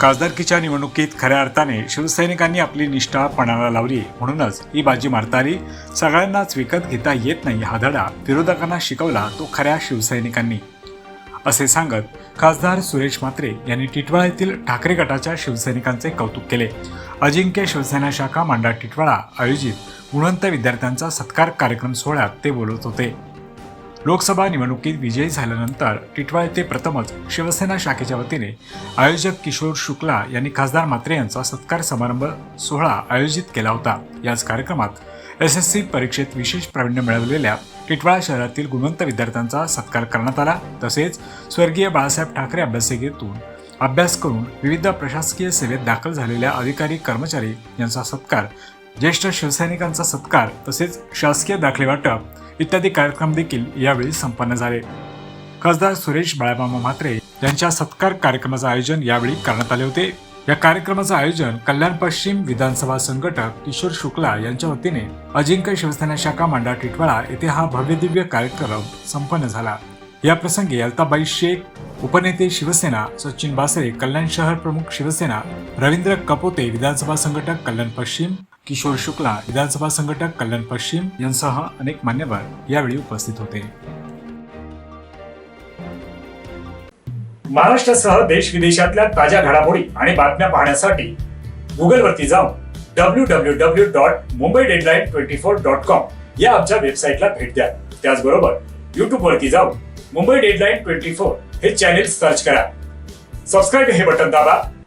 खासदारकीच्या निवडणुकीत खऱ्या अर्थाने शिवसैनिकांनी आपली निष्ठा पणाला लावली म्हणूनच ही बाजी मारतारी सगळ्यांनाच विकत घेता येत नाही हा धडा विरोधकांना शिकवला तो खऱ्या शिवसैनिकांनी. असे सांगत खासदार सुरेश म्हात्रे यांनी टिटवाळा येथील ठाकरे गटाच्या शिवसैनिकांचे कौतुक केले. अजिंक्य शिवसेना शाखा मांडा टिटवाळा आयोजित गुणवंत विद्यार्थ्यांचा सत्कार कार्यक्रम सोहळ्यात ते बोलत होते. लोकसभा निवडणुकीत विजयी झाल्यानंतर टिटवाळा येथे प्रथमच शिवसेना शाखेच्या वतीने आयोजक किशोर शुक्ला यांनी खासदार म्हात्रे यांचा सत्कार समारंभ सोहळा आयोजित केला होता. याच कार्यक्रमात एस एस सी परीक्षेत विशेष प्रावीण्य मिळवलेल्या टिटवाळा शहरातील गुणवंत विद्यार्थ्यांचा सत्कार करण्यात आला. तसेच स्वर्गीय बाळासाहेब ठाकरे अभ्यासिकेतून अभ्यास करून विविध प्रशासकीय सेवेत दाखल झालेल्या अधिकारी कर्मचारी यांचा सत्कार ज्येष्ठ शिवसैनिकांचा सत्कार तसेच शासकीय दाखले वाटप इत्यादी कार्यक्रम देखील यावेळी संपन्न झाले. खासदार सुरेश बाळामामा म्हात्रे यांच्या सत्कार कार्यक्रमाचं आयोजन यावेळी करण्यात आले होते. या कार्यक्रमाचं आयोजन कल्याण पश्चिम विधानसभा संघटक किशोर शुक्ला यांच्या वतीने अजिंक्य शिवसेना शाखा मांडा टिटवाळा येथे हा भव्य दिव्य कार्यक्रम संपन्न झाला. या प्रसंगी अल्ताबाई शेख उपनेते शिवसेना सचिन बासरे कल्याण शहर प्रमुख शिवसेना रवींद्र कपोते विधानसभा संघटक कल्याण पश्चिम किशोर शुक्ला विधानसभा संघटक कल्याण पश्चिम यांसह अनेक मान्यवर यावेळी उपस्थित होते. महाराष्ट्रासह देश विदेशातल्या ताज्या घडामोडी आणि बातम्या पाहण्यासाठी गुगलवरती जाऊन W W W dot Mumbai deadline twenty four dot com या आमच्या वेबसाईटला भेट द्या. त्याचबरोबर युट्यूब वरती जाऊन मुंबई डेडलाईन ट्वेंटी फोर हे चॅनेल सर्च करा. सबस्क्राईब हे बटन दाबा.